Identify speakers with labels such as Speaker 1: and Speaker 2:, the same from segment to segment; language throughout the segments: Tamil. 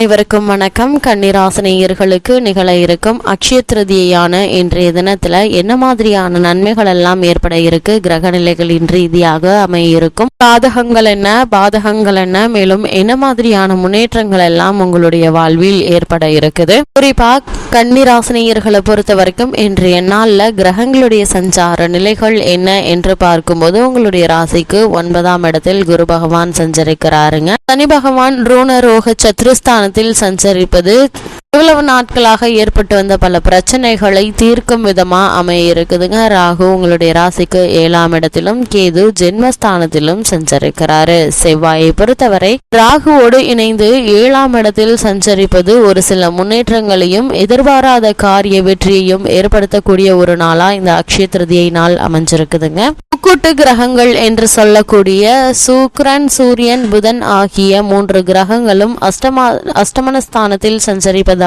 Speaker 1: அனைவருக்கும் வணக்கம். கன்னிராசினியர்களுக்கு நிகழ இருக்கும் அக்ஷய திருதியான இன்றைய தினத்துல என்ன மாதிரியான நன்மைகள் எல்லாம் ஏற்பட இருக்கு? கிரக நிலைகளின் ரீதியாக அமைய இருக்கும் பாதகங்கள் என்ன? பாதகங்கள் என்ன? மேலும் என்ன மாதிரியான முன்னேற்றங்கள் எல்லாம் உங்களுடைய வாழ்வில் ஏற்பட இருக்குது? குறிப்பா கன்னிராசினியர்களை பொறுத்த வரைக்கும் இன்றைய நாள்ல கிரகங்களுடைய சஞ்சார நிலைகள் என்ன என்று பார்க்கும்போது உங்களுடைய ராசிக்கு ஒன்பதாம் இடத்தில் குரு பகவான் சஞ்சரிக்கிறாருங்க. சனி பகவான் ரோண ரோக சத்ருஸ்தானத்தில் சஞ்சரிப்பது இவ்வளவு நாட்களாக ஏற்பட்டு வந்த பல பிரச்சனைகளை தீர்க்கும் விதமா அமைய இருக்குதுங்க. ராகு உங்களுடைய ராசிக்கு ஏழாம் இடத்திலும் கேது ஜென்மஸ்தானத்திலும் சஞ்சரிக்கிறாரு. செவ்வாயை பொறுத்தவரை ராகுவோடு இணைந்து ஏழாம் இடத்தில் சஞ்சரிப்பது ஒரு சில முன்னேற்றங்களையும் எதிர்பாராத காரிய வெற்றியையும் ஏற்படுத்தக்கூடிய ஒரு நாளா இந்த அக்ஷய திருதியை நாள் அமைஞ்சிருக்குதுங்க. முக்கூட்டு கிரகங்கள் என்று சொல்லக்கூடிய சுக்ரன் சூரியன் புதன் ஆகிய மூன்று கிரகங்களும் அஷ்டமா அஷ்டமன ஸ்தானத்தில்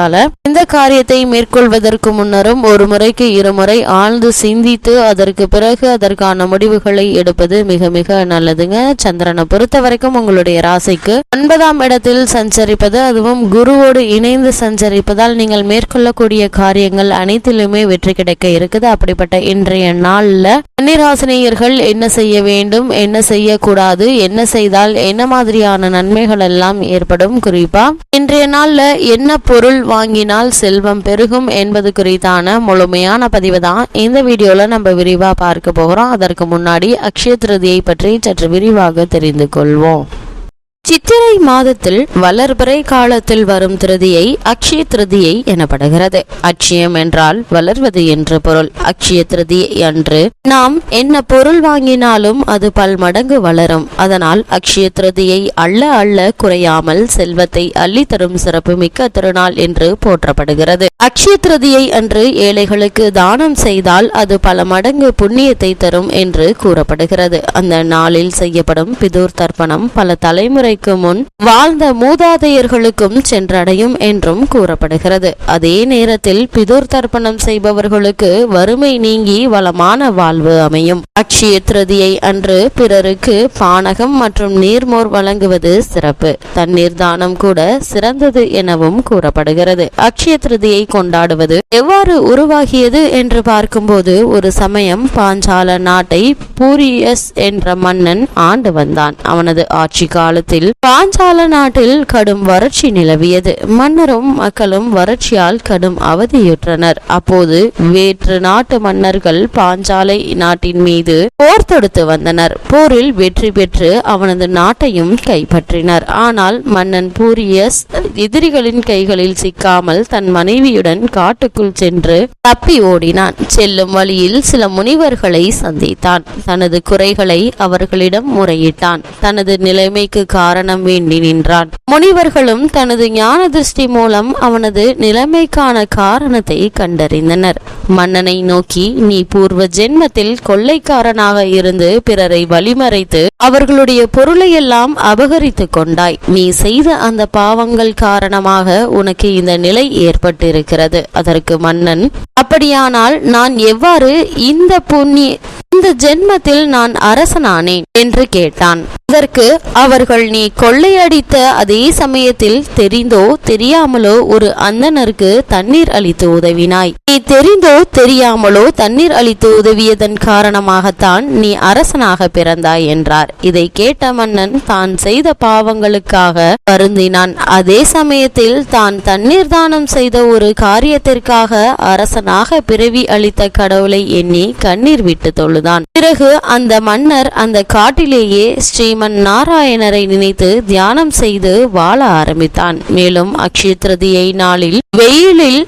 Speaker 1: இருப்பதால இந்த காரியத்தை மேற்கொள்வதற்கு முன்னரும் ஒரு முறைக்கு இருமுறை ஆழ்ந்து சிந்தித்து அதற்கு பிறகு அதற்கான முடிவுகளை எடுப்பது மிக மிக நல்லதுங்க. சந்திரனை பொறுத்த வரைக்கும் உங்களுடைய ராசிக்கு ஒன்பதாம் இடத்தில் சஞ்சரிப்பது அதுவும் குருவோடு இணைந்து சஞ்சரிப்பதால் நீங்கள் மேற்கொள்ளக்கூடிய காரியங்கள் அனைத்திலுமே வெற்றி கிடைக்க இருக்குது. அப்படிப்பட்ட இன்றைய நாள்ல கன்னிராசினியர்கள் என்ன செய்ய வேண்டும் என்ன செய்யக்கூடாது என்ன செய்தால் என்ன மாதிரியான நன்மைகள் எல்லாம் ஏற்படும் குறிப்பா? இன்றைய நாள்ல என்ன பொருள் வாங்கினால் செல்வம் பெருகும் என்பது குறித்தான முழுமையான பதிவு தான் இந்த வீடியோல நம்ம விரிவா பார்க்க போகிறோம் அதற்கு முன்னாடி அக்ஷய திருதியை பற்றி சற்று விரிவாக தெரிந்து கொள்வோம். சித்திரை மாதத்தில் வளர்பிறை காலத்தில் வரும் திருதியை அக்ஷய திருதியை எனப்படுகிறது. அக்ஷயம் என்றால் வளர்வது என்று பொருள். அக்ஷய திருதியை அன்று நாம் என்ன பொருள் வாங்கினாலும் அது பல்மடங்கு வளரும். அதனால் அக்ஷய திருதியை அள்ள அள்ள குறையாமல் செல்வத்தை அள்ளி தரும் சிறப்பு மிக்க திருநாள் என்று போற்றப்படுகிறது. அக்ஷய திருதியை அன்று ஏழைகளுக்கு தானம் செய்தால் அது பல மடங்கு புண்ணியத்தை தரும் என்று கூறப்படுகிறது. அந்த நாளில் செய்யப்படும் பிதூர் தர்ப்பணம் பல தலைமுறை தலைமுறைக்கு முன் வாழ்ந்த மூதாதையர்களுக்கும் சென்றடையும் என்றும் கூறப்படுகிறது. அதே நேரத்தில் பிதூர் தர்ப்பணம் செய்பவர்களுக்கு வறுமை நீங்கி வளமான வாழ்வு அமையும். அக்ஷய திருதியை அன்று பிறருக்கு பானகம் மற்றும் நீர்மோர் வழங்குவது சிறப்பு. தண்ணீர் தானம் கூட சிறந்தது எனவும் கூறப்படுகிறது. அக்ஷய திருதியை கொண்டாடுவது எவ்வாறு உருவாகியது என்று பார்க்கும்போது ஒரு சமயம் பாஞ்சால நாட்டை பூரியஸ் என்ற மன்னன் ஆண்டு வந்தான். அவனது ஆட்சி காலத்தில் பாஞ்சால நாட்டில் கடும் வறட்சி நிலவியது. மன்னரும் மக்களும் வறட்சியால் கடும் அவதியுற்றனர். அப்போது வேற்று நாட்டு மன்னர்கள் பாஞ்சாலை நாட்டின் மீது போர் தொடுத்து வந்தனர். போரில் வெற்றி பெற்று அவனது நாட்டையும் கைப்பற்றினர். ஆனால் மன்னன் பூரியஸ் எதிரிகளின் கைகளில் சிக்காமல் தன் மனைவியுடன் காட்டுக்குள் சென்று தப்பி ஓடினான். செல்லும் வழியில் சில முனிவர்களை சந்தித்தான். தனது குறைகளை அவர்களிடம் முறையிட்டான். தனது நிலைமைக்கு காரணம் காரணம் வேண்டி நின்றான். முனிவர்களும் தனது ஞான திருஷ்டி மூலம் அவனது நிலைமைக்கான காரணத்தை கண்டறிந்தனர். மன்னனை நோக்கி நீ பூர்வ ஜென்மத்தில் கொள்ளைக்காரனாக இருந்து பிறரை வழிமறைத்து அவர்களுடைய பொருளையெல்லாம் அபகரித்து கொண்டாய். நீ செய்த அந்த பாவங்கள் காரணமாக உனக்கு இந்த நிலை ஏற்பட்டிருக்கிறது. அதற்கு மன்னன் அப்படியானால் நான் எவ்வாறு இந்த புண்ணிய இந்த ஜென்மத்தில் நான் அரசனானேன் என்று கேட்டான். அதற்கு அவர்கள் நீ கொள்ளையடித்த அதே சமயத்தில் தெரிந்தோ தெரியாமலோ ஒரு அந்தனருக்கு தண்ணீர் அளித்து உதவினாய். நீ தெரிந்தோ தெரியாமலோ தண்ணீர் அளித்து உதவியதன் காரணமாகத்தான் நீ அரசனாக பிறந்தாய் என்றார். இதை கேட்ட மன்னன் தான் செய்த பாவங்களுக்காக வருந்தினான். அதே சமயத்தில் தான் தண்ணீர் தானம் செய்த ஒரு காரியத்திற்காக அரசனாக பிறவி அளித்த கடவுளை எண்ணி கண்ணீர் விட்டு தொழுதான். பிறகு அந்த மன்னர் அந்த காட்டிலேயே ஸ்ரீமன் நாராயணரை நினைத்து தியானம் செய்து வாழ ஆரம்பித்தான். மேலும் அக்ஷய திருதியை நாளில் வெயிலில்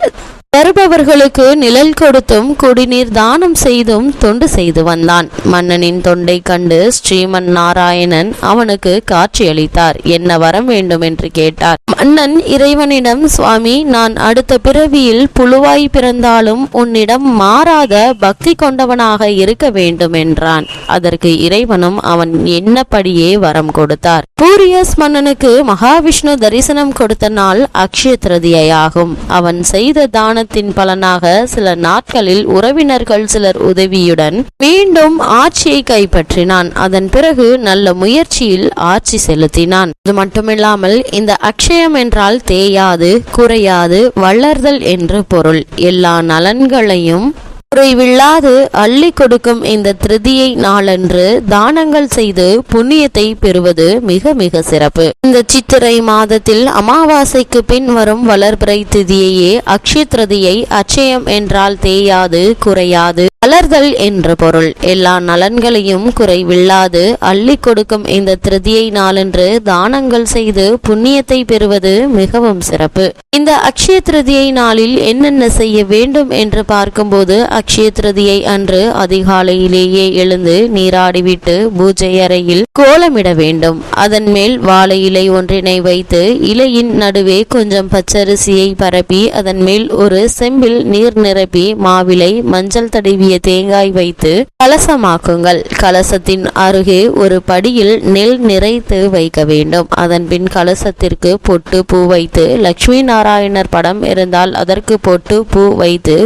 Speaker 1: வருபவர்களுக்கு நிழல் கொடுத்தும் குடிநீர் தானம் செய்தும் தொண்டு செய்து வந்தான். மன்னனின் தொண்டை கண்டு ஸ்ரீமன் நாராயணன் அவனுக்கு காட்சியளித்தார் என்ன வரம் வேண்டும் என்று கேட்டார். மன்னன் இறைவனிடம் சுவாமி நான் அடுத்த பிறவியில் புழுவாய் பிறந்தாலும் உன்னிடம் மாறாத பக்தி கொண்டவனாக இருக்க வேண்டும் என்றான். அதற்கு இறைவனும் அவன் என்னப்படியே வரம் கொடுத்தார். பூரியஸ் மன்னனுக்கு மகாவிஷ்ணு தரிசனம் கொடுத்த நாள் அக்ஷய திருதியாகும் அவன் செய்த தானத்தின் பலனாக சில நாட்களில் உறவினர்கள் சிலர் உதவியுடன் மீண்டும் ஆட்சியை கைப்பற்றினான். அதன் பிறகு நல்ல முயற்சியில் ஆட்சி செலுத்தினான். அது மட்டுமில்லாமல் இந்த அக்ஷயம் என்றால் தேயாது குறையாது வளர்தல் என்று பொருள். எல்லா நலன்களையும் குறைவில்லாது அள்ளி கொடுக்கும் இந்த திருதியை நாளன்று தானங்கள் செய்து புண்ணியத்தை பெறுவது மிக மிக சிறப்பு. இந்த சித்திரை மாதத்தில் அமாவாசைக்கு பின் வரும் வளர்பிறை திதியையே அக்ஷய திருதியை அச்சயம் என்றால் தேயாது குறையாது. வளர்தல் என்று பொருள். எல்லா நலன்களையும் குறைவில்லாது அள்ளி கொடுக்கும் இந்த திருதியை நாளன்று தானங்கள் செய்து புண்ணியத்தை பெறுவது மிகவும் சிறப்பு. இந்த அக்ஷய திருதியை நாளில் என்னென்ன செய்ய வேண்டும் என்று பார்க்கும்போது அக்ஷய திருதியை அன்று அதிகாலையிலேயே எழுந்து நீராடிவிட்டு பூஜை அறையில் கோலமிட வேண்டும். அதன் மேல் வாழை இலை ஒன்றினை வைத்து இலையின் நடுவே கொஞ்சம் பச்சரிசியை பரப்பி அதன் மேல் ஒரு செம்பில் நீர் நிரப்பி மாவிலை மஞ்சள் தடவிய தேங்காய் வைத்து கலசமாக்குங்கள். கலசத்தின் அருகே ஒரு படியில் நெல் நிறைத்து வைக்க வேண்டும். அதன் பின் கலசத்திற்கு பொட்டு பூ வைத்து லட்சுமி நாராயணர் படம் இருந்தால் அதற்கு பொட்டு பூ வைத்து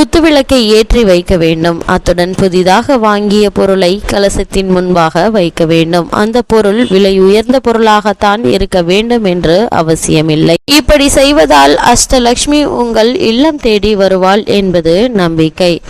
Speaker 1: குத்துவிளக்கை ஏற்றி வைக்க வேண்டும். அத்துடன் புதிதாக வாங்கிய பொருளை கலசத்தின் முன்பாக வைக்க வேண்டும். அந்த பொருள் விலை உயர்ந்த பொருளாகத்தான் இருக்க வேண்டும் என்று அவசியமில்லை. இப்படி செய்வதால் அஷ்டலக்ஷ்மி உங்கள் இல்லம் தேடி வருவாள் என்பது நம்பிக்கை.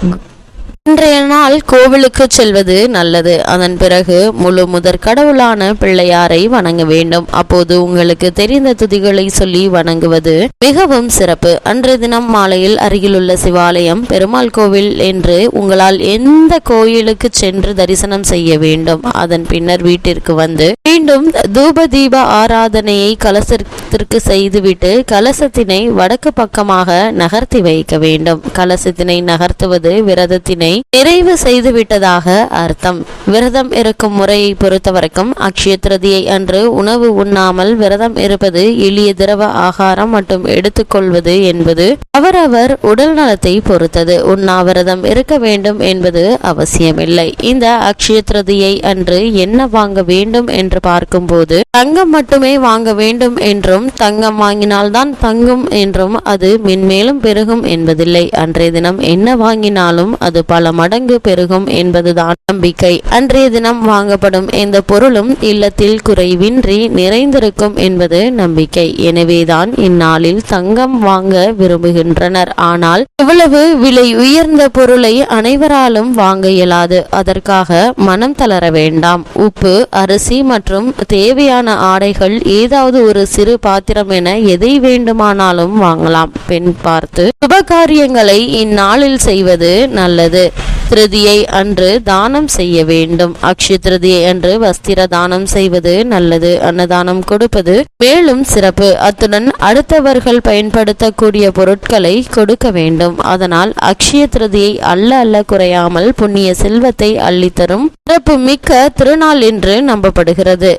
Speaker 1: இன்றைய நாள் கோவிலுக்கு செல்வது நல்லது. அதன் பிறகு முழு முதற் கடவுளான பிள்ளையாரை வணங்க வேண்டும். அப்போது உங்களுக்கு தெரிந்த துதிகளை சொல்லி வணங்குவது மிகவும் சிறப்பு. அன்றைய தினம் மாலையில் அருகிலுள்ள சிவாலயம் பெருமாள் கோவில் என்று உங்களால் எந்த கோயிலுக்கு சென்று தரிசனம் செய்ய வேண்டும். அதன் பின்னர் வீட்டிற்கு வந்து மீண்டும் தூப தீப ஆராதனையை கலசத்திற்கு செய்துவிட்டு கலசத்தினை வடக்கு பக்கமாக நகர்த்தி வைக்க வேண்டும். கலசத்தினை நகர்த்துவது விரதத்தினை நிறைவு செய்துவிட்டதாக அர்த்தம். விரதம் இருக்கும் முறையை பொறுத்தவரைக்கும் அக்ஷய திருதியை அன்று உணவு உண்ணாமல் விரதம் இருப்பது எளிய திரவ ஆகாரம் மட்டும் எடுத்துக்கொள்வது என்பது அவரவர் உடல் நலத்தை பொறுத்தது. உண்ணாவிரதம் இருக்க வேண்டும் என்பது அவசியமில்லை. இந்த அக்ஷய திருதியை அன்று என்ன வாங்க வேண்டும் என்று பார்க்கும்போது தங்கம் மட்டுமே வாங்க வேண்டும் என்றும் தங்கம் வாங்கினால்தான் தங்கும் என்றும் அது மென்மேலும் பெருகும் என்பதில்லை. அன்றைய தினம் என்ன வாங்கினாலும் அது பல மடங்கு பெருகும் என்பதுதான் நம்பிக்கை. அன்றைய தினம் வாங்கப்படும் எந்த பொருளும் இல்லத்தில் குறைவின்றி நிறைந்திருக்கும் என்பது நம்பிக்கை. எனவேதான் இந்நாளில் தங்கம் வாங்க விரும்புகின்றனர். ஆனால் இவ்வளவு விலை உயர்ந்த பொருளை அனைவராலும் வாங்க இயலாது. அதற்காக மனம் தளர வேண்டாம். உப்பு அரிசி மற்றும் தேவையான ஆடைகள் ஏதாவது ஒரு சிறு பாத்திரம் என எதை வேண்டுமானாலும் வாங்கலாம். பெண் பார்த்து சுபகாரியங்களை இந்நாளில் செய்வது நல்லது. திருதியை அன்று தானம் செய்ய வேண்டும். அக்ஷய திருதியை அன்று வஸ்திர தானம் செய்வது நல்லது. அன்னதானம் கொடுப்பது மேலும் சிறப்பு. அத்துடன் அடுத்தவர்கள் பயன்படுத்தக்கூடிய பொருட்களை கொடுக்க வேண்டும். அதனால் அக்ஷய திருதியை அல்ல அல்ல குறையாமல் புண்ணிய செல்வத்தை அள்ளித்தரும் சிறப்பு மிக்க திருநாள் என்று நம்பப்படுகிறது.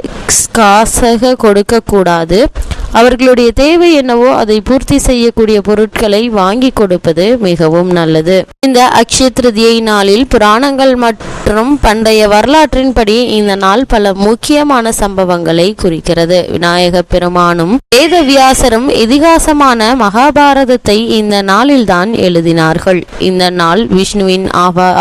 Speaker 1: காசக கொடுக்க கூடாது அவர்களுடைய தேவை என்னவோ அதை பூர்த்தி செய்யக்கூடிய பொருட்களை வாங்கி கொடுப்பது மிகவும் நல்லது. இந்த அக்ஷய திருதியை நாளில் புராணங்கள் மற்றும் பண்டைய வரலாற்றின்படி இந்த நாள் பல முக்கியமான சம்பவங்களை குறிக்கிறது. விநாயக பெருமானும் வேதவியாசரும் இதிகாசமான மகாபாரதத்தை இந்த நாளில்தான் எழுதினார்கள். இந்த நாள் விஷ்ணுவின்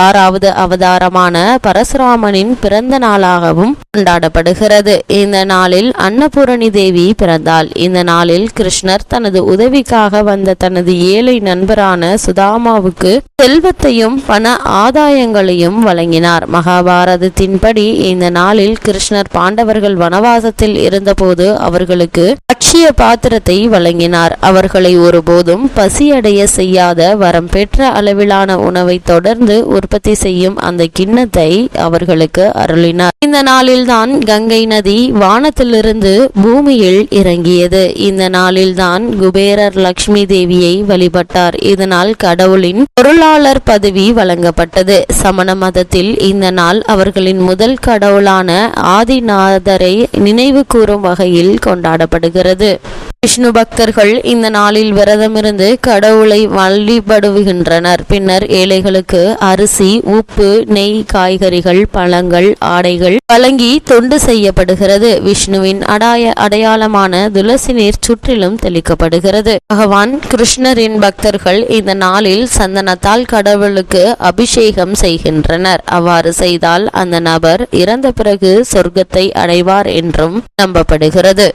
Speaker 1: ஆறாவது அவதாரமான பரசுராமனின் பிறந்த நாளாகவும் கொண்டாடப்படுகிறது. இந்த நாளில் அன்னபூரணி தேவி பிறந்தாள். இந்த நாளில் கிருஷ்ணர் தனது உதவிக்காக வந்த தனது ஏழை நண்பரான சுதாமாவுக்கு செல்வத்தையும் பண ஆதாயங்களையும் வழங்கினார். மகாபாரதத்தின்படி இந்த நாளில் கிருஷ்ணர் பாண்டவர்கள் வனவாசத்தில் இருந்தபோது அவர்களுக்கு அக்ஷய பாத்திரத்தை வழங்கினார். அவர்களை ஒருபோதும் பசியடைய செய்யாத வரம் பெற்ற அளவிலான உணவை தொடர்ந்து உற்பத்தி செய்யும் அந்த கிண்ணத்தை அவர்களுக்கு அருளினார். இந்த நாளில்தான் கங்கை நதி வானத்திலிருந்து பூமியில் இறங்கியது. இந்த நாளில்தான் குபேரர் லக்ஷ்மி தேவியை வழிபட்டார். இதனால் கடவுளின் பொருளாளர் பதவி வழங்கப்பட்டது. சமண மதத்தில் இந்த நாள் அவர்களின் முதல் கடவுளான ஆதிநாதரை நினைவு கூறும் வகையில் கொண்டாடப்படுகிறது. விஷ்ணு பக்தர்கள் இந்த நாளில் விரதமிருந்து கடவுளை வழிபடுகின்றனர். பின்னர் ஏழைகளுக்கு அரிசி உப்பு நெய் காய்கறிகள் பழங்கள் ஆடைகள் வழங்கி தொண்டு செய்யப்படுகிறது. விஷ்ணுவின் அடாய அடையாளமான துளசி நீர் சுற்றிலும் தெளிக்கப்படுகிறது. பகவான் கிருஷ்ணரின் பக்தர்கள் இந்த நாளில் சந்தனத்தால் கடவுளுக்கு அபிஷேகம் செய்கின்றனர். அவ்வாறு செய்தால் அந்த நபர் இறந்த பிறகு சொர்க்கத்தை அடைவார் என்றும் நம்பப்படுகிறது.